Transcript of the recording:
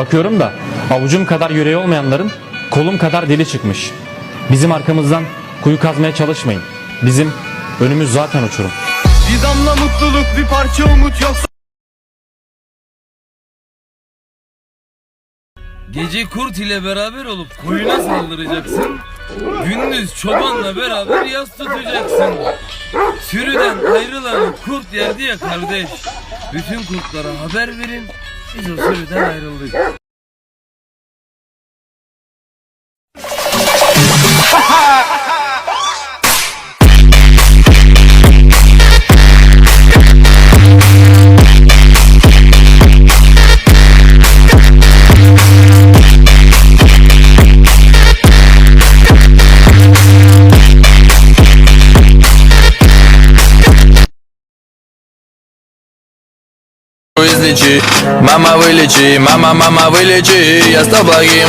Bakıyorum da avucum kadar yüreği olmayanların kolum kadar dili çıkmış. Bizim arkamızdan kuyu kazmaya çalışmayın. Bizim önümüz zaten uçurum. Bir damla mutluluk bir parça umut yoksa Gece kurt ile beraber olup koyuna saldıracaksın. Gündüz çobanla beraber yas tutacaksın. Sürüden ayrılan kurt yerdi ya kardeş. Bütün kurtlara haber verin. Biz o sürüden ayrıldık. Излечи, мама вылечи, мама, мама вылечи, я стал благим